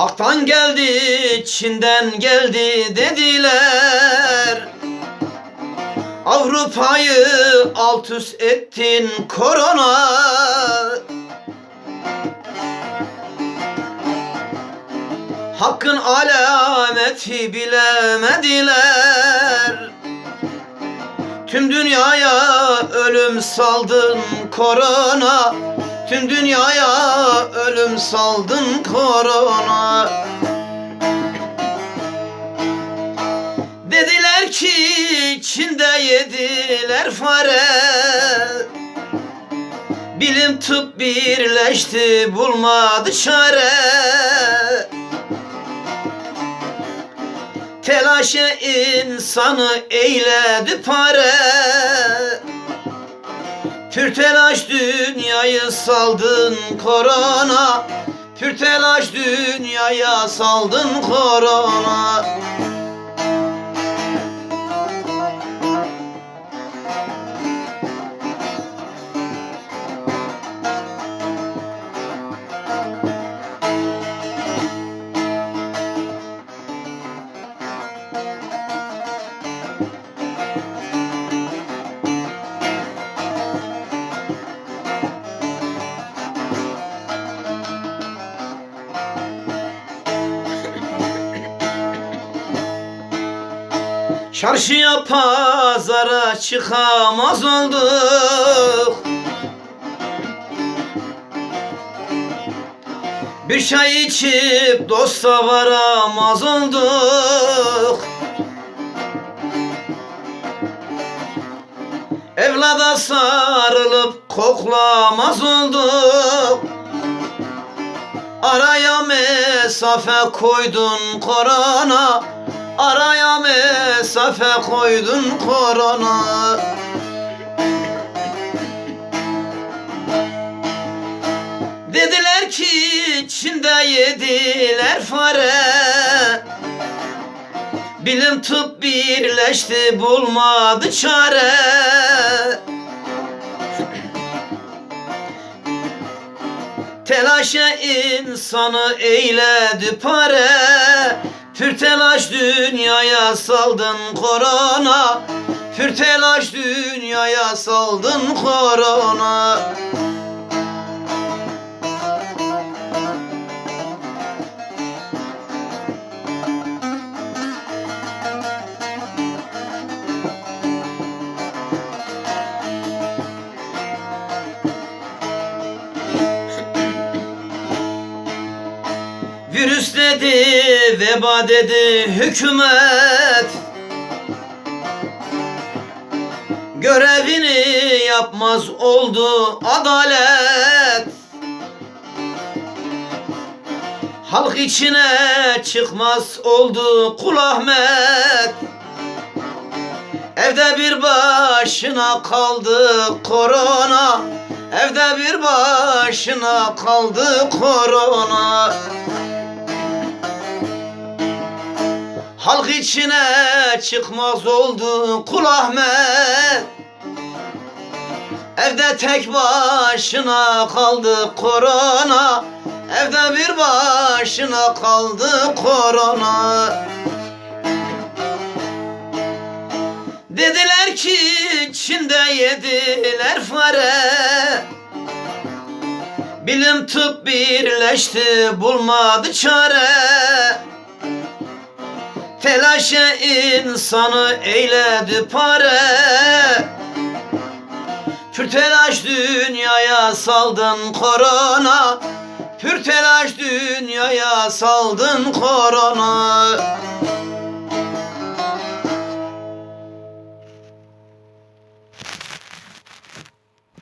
Hak'tan geldi, Çin'den geldi dediler. Avrupa'yı alt üst ettin korona. Hakkın alameti bilemediler. Tüm dünyaya ölüm saldın korona Tüm dünyaya ölüm saldın korona. Dediler ki Çin'de yediler fare. Bilim tıp birleşti bulmadı çare. Telaşe insanı eyledi pare Pür telaş dünyayı saldın korona. Pür telaş dünyaya saldın korona Çarşıya pazara çıkamaz olduk. Bir çay içip dosta varamaz olduk. Evlada sarılıp koklamaz olduk. Araya mesafe koydun korona Araya mesafe koydun korona. Dediler ki Çin'de yediler fare. Bilim tıp birleşti bulmadı çare. Telaşa insanı eyledi pare Pür telaş dünyaya saldın korona. Pür telaş dünyaya saldın korona veba dedi hükümet. Görevini yapmaz oldu adalet. Halk içine çıkmaz oldu kul Ahmet. Evde bir başına kaldı korona. Evde bir başına kaldı korona içine çıkmaz oldu kul Ahmet. Evde tek başına kaldı korona. Evde bir başına kaldı korona. Dediler ki Çin'de yediler fare. Bilim tıp birleşti bulmadı çare Telaşe insanı eyledi pare. Pür telaş dünyaya saldın korona. Pür telaş dünyaya saldın korona